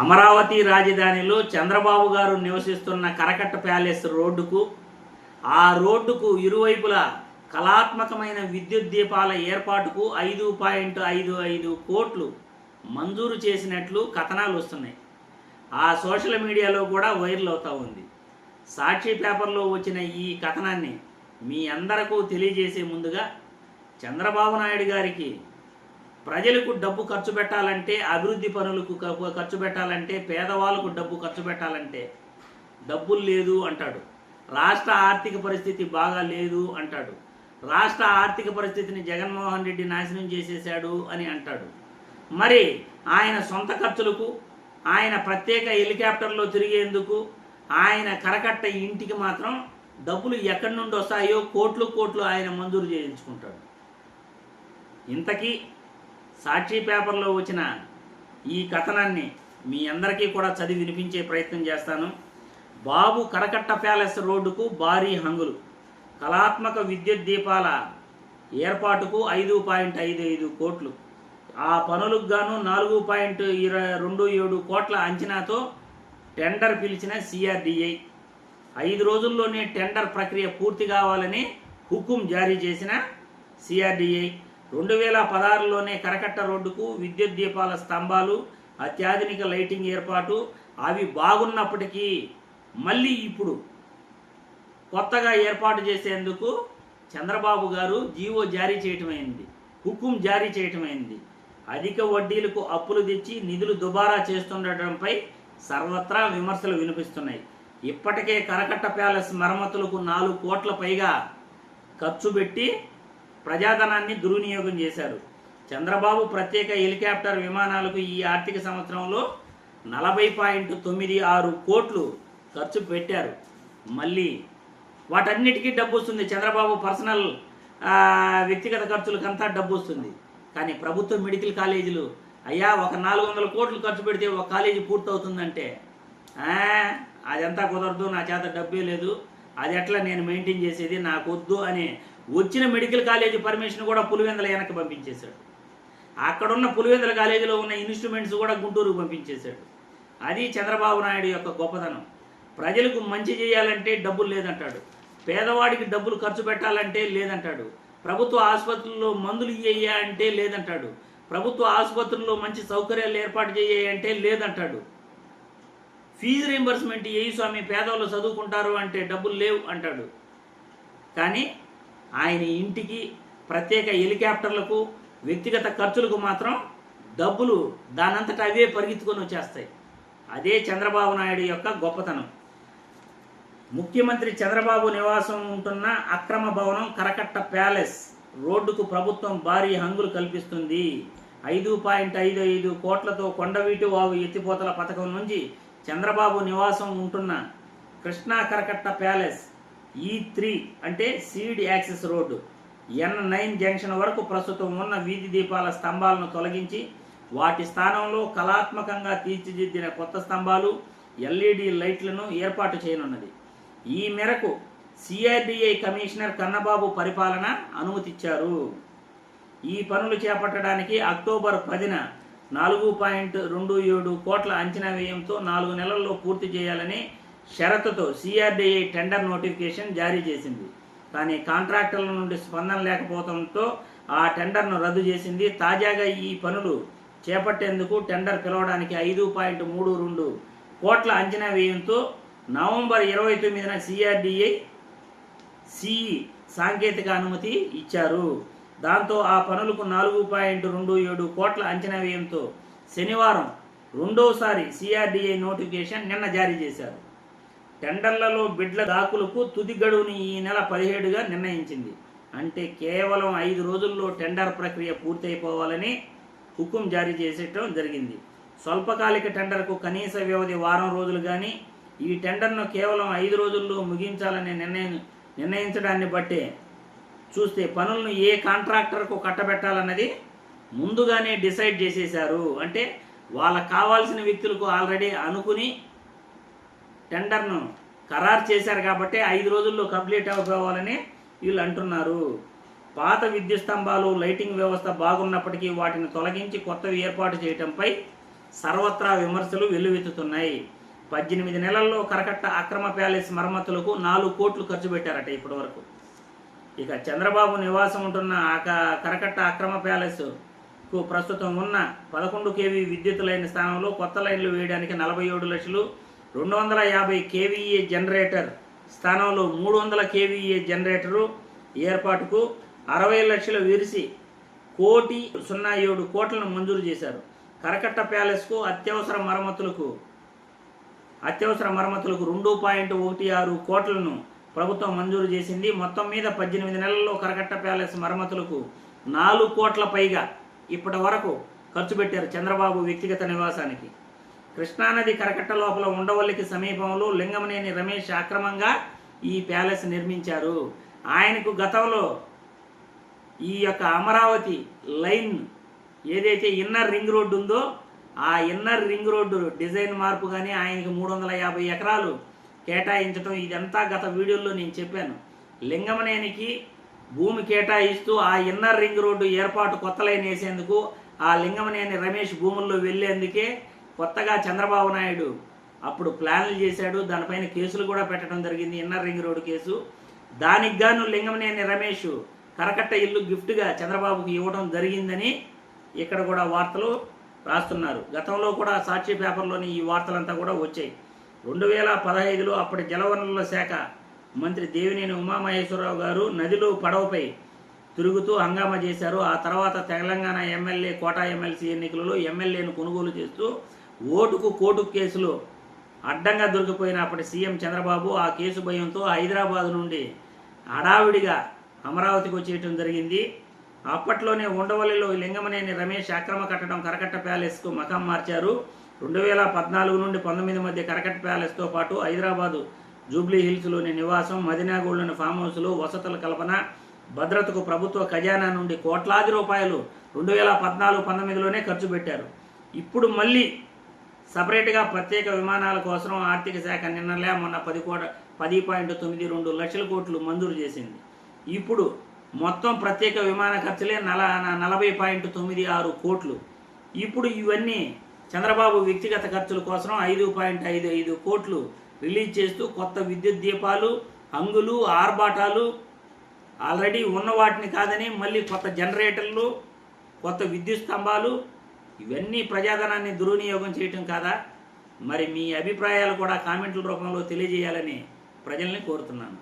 అమరావతి రాజధానిలో చంద్రబాబు గారు నివసిస్తున్న కరకట్ట ప్యాలెస్ రోడ్డుకు ఆ రోడ్డుకు ఇరువైపులా కళాత్మకమైన విద్యుత్ దీపాల ఏర్పాటుకు ఐదు పాయింట్ ఐదు ఐదు కోట్లు మంజూరు చేసినట్లు కథనాలు వస్తున్నాయి. ఆ సోషల్ మీడియాలో కూడా వైరల్ అవుతూ ఉంది. సాక్షి పేపర్లో వచ్చిన ఈ కథనాన్ని మీ అందరకు తెలియజేసే ముందుగా చంద్రబాబు నాయుడు గారికి ప్రజలకు డబ్బు ఖర్చు పెట్టాలంటే అభివృద్ధి పనులకు ఖర్చు పెట్టాలంటే పేదవాళ్ళకు డబ్బు ఖర్చు పెట్టాలంటే డబ్బులు లేదు అంటాడు. రాష్ట్ర ఆర్థిక పరిస్థితి బాగా లేదు అంటాడు. రాష్ట్ర ఆర్థిక పరిస్థితిని జగన్మోహన్ రెడ్డి నాశనం చేసేశాడు అని అంటాడు. మరి ఆయన సొంత ఖర్చులకు ఆయన ప్రత్యేక హెలికాప్టర్లో తిరిగేందుకు ఆయన కరకట్ట ఇంటికి మాత్రం డబ్బులు ఎక్కడి నుండి వస్తాయో కోట్లు కోట్లు ఆయన మంజూరు చేయించుకుంటాడు. ఇంతకీ సాక్షి పేపర్లో వచ్చిన ఈ కథనాన్ని మీ అందరికీ కూడా చదివి వినిపించే ప్రయత్నం చేస్తాను. బాబు కరకట్ట ప్యాలెస్ రోడ్డుకు భారీ హంగులు. కళాత్మక విద్యుత్ దీపాల ఏర్పాటుకు ఐదు పాయింట్ ఐదు ఐదు కోట్లు. ఆ పనులకు గాను నాలుగు పాయింట్ ఇరవై రెండు ఏడు కోట్ల అంచనాతో టెండర్ పిలిచిన సిఆర్డిఐ ఐదు రోజుల్లోనే టెండర్ ప్రక్రియ పూర్తి కావాలని హుకుం జారీ చేసిన సిఆర్డిఐ రెండు వేల పదహారులోనే కరకట్ట రోడ్డుకు విద్యుత్ దీపాల స్తంభాలు అత్యాధునిక లైటింగ్ ఏర్పాటు అవి బాగున్నప్పటికీ మళ్ళీ ఇప్పుడు కొత్తగా ఏర్పాటు చేసేందుకు చంద్రబాబు గారు జీవో జారీ చేయటమైంది హుకుం జారీ చేయటమైంది. అధిక వడ్డీలకు అప్పులు తెచ్చి నిధులు దుబారా చేస్తుండటంపై సర్వత్రా విమర్శలు వినిపిస్తున్నాయి. ఇప్పటికే కరకట్ట ప్యాలెస్ మరమ్మతులకు నాలుగు కోట్ల పైగా ఖర్చు పెట్టి ప్రజాధనాన్ని దుర్వినియోగం చేశారు. చంద్రబాబు ప్రత్యేక హెలికాప్టర్ విమానాలకు ఈ ఆర్థిక సంవత్సరంలో నలభై పాయింట్ తొమ్మిది ఆరు కోట్లు ఖర్చు పెట్టారు. మళ్ళీ వాటన్నిటికీ డబ్బు వస్తుంది. చంద్రబాబు పర్సనల్ వ్యక్తిగత ఖర్చులకంతా డబ్బు వస్తుంది. కానీ ప్రభుత్వ మెడికల్ కాలేజీలు అయ్యా ఒక నాలుగు వందల కోట్లు ఖర్చు పెడితే ఒక కాలేజీ పూర్తవుతుందంటే అదంతా కుదరదు. నా చేత డబ్బే లేదు. అది ఎట్లా నేను మెయింటైన్ చేసేది? నాకు వద్దు అనే వచ్చిన మెడికల్ కాలేజీ పర్మిషన్ కూడా పులివెందల వెనక్కి పంపించేశాడు. అక్కడున్న పులివెందల కాలేజీలో ఉన్న ఇన్స్ట్రుమెంట్స్ కూడా గుంటూరుకు పంపించేశాడు. అది చంద్రబాబు నాయుడు యొక్క గొప్పతనం. ప్రజలకు మంచి చేయాలంటే డబ్బులు లేదంటాడు. పేదవాడికి డబ్బులు ఖర్చు పెట్టాలంటే లేదంటాడు. ప్రభుత్వ ఆసుపత్రుల్లో మందులు ఇయ్యయ్యా అంటే లేదంటాడు. ప్రభుత్వ ఆసుపత్రుల్లో మంచి సౌకర్యాలు ఏర్పాటు చేయాలంటే లేదంటాడు. ఫీజు రీంబర్స్మెంట్ ఏ స్వామి పేదవాళ్ళు చదువుకుంటారు అంటే డబ్బులు లేవు అంటాడు. కానీ ఆయన ఇంటికి ప్రత్యేక హెలికాప్టర్లకు వ్యక్తిగత ఖర్చులకు మాత్రం డబ్బులు దానంతటా అవే పరిగెత్తుకొని వచ్చేస్తాయి. అదే చంద్రబాబు నాయుడు యొక్క గొప్పతనం. ముఖ్యమంత్రి చంద్రబాబు నివాసం ఉంటున్న అక్రమ భవనం కరకట్ట ప్యాలెస్. రోడ్డుకు ప్రభుత్వం భారీ హంగులు కల్పిస్తుంది. ఐదు పాయింట్ ఐదు ఐదు కోట్లతో కొండవీటి వాగు ఎత్తిపోతల పథకం నుంచి చంద్రబాబు నివాసం ఉంటున్న Krishna Karakatta palace. E E three అంటే seed access road. N nine junction వరకు ప్రస్తుతం ఉన్న వీధి దీపాల స్తంభాలను తొలగించి వాటి స్థానంలో కళాత్మకంగా తీర్చిదిద్దిన కొత్త స్తంభాలు ఎల్ఈడి లైట్లను ఏర్పాటు చేయనున్నది. ఈ మేరకు సిఆర్డిఐ కమిషనర్ కన్నబాబు పరిపాలన అనుమతిచ్చారు. ఈ పనులు చేపట్టడానికి అక్టోబర్ పదిన నాలుగు పాయింట్ రెండు ఏడు కోట్ల అంచనా వ్యయంతో నాలుగు నెలల్లో పూర్తి చేయాలని షరతుతో సిఆర్డీఏ టెండర్ నోటిఫికేషన్ జారీ చేసింది. కానీ కాంట్రాక్టర్ల నుండి స్పందన లేకపోవడంతో ఆ టెండర్ను రద్దు చేసింది. తాజాగా ఈ పనులు చేపట్టేందుకు టెండర్ పిలవడానికి ఐదు పాయింట్ మూడు రెండు కోట్ల అంచనా వ్యయంతో నవంబర్ ఇరవై తొమ్మిదిన సిఆర్డిఐ సిఈ సాంకేతిక అనుమతి ఇచ్చారు. దాంతో ఆ పనులకు నాలుగు పాయింట్ రెండు ఏడు కోట్ల అంచనా వ్యయంతో శనివారం రెండోసారి సిఆర్డిఐ నోటిఫికేషన్ నిన్న జారీ చేశారు. టెండర్లలో బిడ్ల దాకులకు తుది గడువుని ఈ నెల పదిహేడుగా నిర్ణయించింది. అంటే కేవలం ఐదు రోజుల్లో టెండర్ ప్రక్రియ పూర్తయిపోవాలని హుకుం జారీ చేసేయటం జరిగింది. స్వల్పకాలిక టెండర్కు కనీస వ్యవధి వారం రోజులు కానీ ఈ టెండర్ను కేవలం ఐదు రోజుల్లో ముగించాలని నిర్ణయం నిర్ణయించడాన్ని బట్టే చూస్తే పనులను ఏ కాంట్రాక్టర్కు కట్టబెట్టాలన్నది ముందుగానే డిసైడ్ చేసేశారు. అంటే వాళ్ళకు కావాల్సిన వ్యక్తులకు ఆల్రెడీ అనుకుని టెండర్ను ఖరారు చేశారు కాబట్టి ఐదు రోజుల్లో కంప్లీట్ అయిపోవాలని వీళ్ళు అంటున్నారు. పాత విద్యుత్ స్తంభాలు లైటింగ్ వ్యవస్థ బాగున్నప్పటికీ వాటిని తొలగించి కొత్తవి ఏర్పాటు చేయటంపై సర్వత్రా విమర్శలు వెల్లువెత్తుతున్నాయి. పద్దెనిమిది నెలల్లో కరకట్ట అక్రమ ప్యాలెస్ మరమ్మతులకు నాలుగు కోట్లు ఖర్చు పెట్టారట ఇప్పటి వరకు ఇక చంద్రబాబు నివాసం ఉంటున్న ఆ కరకట్ట అక్రమ ప్యాలెస్కు ప్రస్తుతం ఉన్న పదకొండు కేవీ విద్యుత్ లైన్ స్థానంలో కొత్త లైన్లు వేయడానికి నలభై ఏడు లక్షలు రెండు వందల యాభై కేవీఏ జనరేటర్ స్థానంలో మూడు వందల కేవీఏ జనరేటరు ఏర్పాటుకు అరవై లక్షలు విరిసి కోటి సున్నా ఏడు కోట్లను మంజూరు చేశారు. కరకట్ట ప్యాలెస్కు అత్యవసర మరమ్మతులకు అత్యవసర మరమ్మతులకు రెండు పాయింట్ ఒకటి ఆరు కోట్లను ప్రభుత్వం మంజూరు చేసింది. మొత్తం మీద పద్దెనిమిది నెలల్లో కరకట్ట ప్యాలెస్ మరమ్మతులకు నాలుగు కోట్ల పైగా ఇప్పటి వరకు ఖర్చు పెట్టారు చంద్రబాబు వ్యక్తిగత నివాసానికి. కృష్ణానది కరకట్ట లోపల ఉండవల్లికి సమీపంలో లింగమనేని రమేష్ అక్రమంగా ఈ ప్యాలెస్ నిర్మించారు. ఆయనకు గతంలో ఈ యొక్క అమరావతి లైన్ ఏదైతే ఇన్నర్ రింగ్ రోడ్డు ఉందో ఆ ఇన్నర్ రింగ్ రోడ్డు డిజైన్ మార్పు కానీ ఆయనకి మూడు వందల యాభై ఎకరాలు కేటాయించడం ఇదంతా గత వీడియోలో నేను చెప్పాను. లింగమనేనికి భూమి కేటాయిస్తూ ఆ ఇన్నర్ రింగ్ రోడ్డు ఏర్పాటు కొత్త లైన్ వేసేందుకు ఆ లింగమనేని రమేష్ భూముల్లో వెళ్ళేందుకే కొత్తగా చంద్రబాబు నాయుడు అప్పుడు ప్లాన్లు చేశాడు దానిపైన కేసులు కూడా పెట్టడం జరిగింది ఇన్నర్ రింగ్ రోడ్డు కేసు. దానికి గాను లింగమనేని రమేష్ కరకట్ట ఇల్లు గిఫ్ట్గా చంద్రబాబుకి ఇవ్వడం జరిగిందని ఇక్కడ కూడా వార్తలు రాస్తున్నారు. గతంలో కూడా సాక్షి పేపర్లోని ఈ వార్తలంతా కూడా వచ్చాయి. రెండు వేల పదహైదులో అప్పటి జలవనరుల శాఖ మంత్రి దేవినేని ఉమామహేశ్వరరావు గారు నదిలో పడవపై తిరుగుతూ హంగామా చేశారు. ఆ తర్వాత తెలంగాణ ఎమ్మెల్యే కోటా ఎమ్మెల్సీ ఎన్నికలలో ఎమ్మెల్యేను కొనుగోలు చేస్తూ ఓటుకు కోటు కేసులో అడ్డంగా దొరికిపోయిన అప్పటి సీఎం చంద్రబాబు ఆ కేసు భయంతో హైదరాబాద్ నుండి హడావిడిగా అమరావతికి వచ్చేయటం జరిగింది. అప్పట్లోనే ఉండవల్లిలో లింగమనేని రమేష్ అక్రమ కట్టడం కరకట్ట ప్యాలెస్కు మకం మార్చారు. రెండు వేల పద్నాలుగు నుండి పంతొమ్మిది మధ్య కరకట్ట ప్యాలెస్తో పాటు హైదరాబాదు జూబ్లీ హిల్స్లోని నివాసం మదినాగూడలోని ఫామ్ హౌస్లో వసతుల కల్పన భద్రతకు ప్రభుత్వ ఖజానా నుండి కోట్లాది రూపాయలు రెండు వేల పద్నాలుగు పంతొమ్మిదిలోనే ఖర్చు పెట్టారు. ఇప్పుడు మళ్ళీ సపరేట్గా ప్రత్యేక విమానాల కోసం ఆర్థిక శాఖ నిన్నలే మొన్న పది కోట పది పాయింట్ తొమ్మిది రెండు లక్షల కోట్లు మంజూరు చేసింది. ఇప్పుడు మొత్తం ప్రత్యేక విమాన ఖర్చులే నల నలభై పాయింట్ తొమ్మిది ఆరు కోట్లు. ఇప్పుడు ఇవన్నీ చంద్రబాబు వ్యక్తిగత ఖర్చుల కోసం ఐదు పాయింట్ ఐదు ఐదు కోట్లు రిలీజ్ చేస్తూ కొత్త విద్యుత్ దీపాలు హంగులు ఆర్భాటాలు ఆల్రెడీ ఉన్న వాటిని కాదని మళ్ళీ కొత్త జనరేటర్లు కొత్త విద్యుత్ స్తంభాలు ఇవన్నీ ప్రజాధనాన్ని దుర్వినియోగం చేయటం కాదా? మరి మీ అభిప్రాయాలు కూడా కామెంట్ల రూపంలో తెలియజేయాలని ప్రజల్ని కోరుతున్నాను.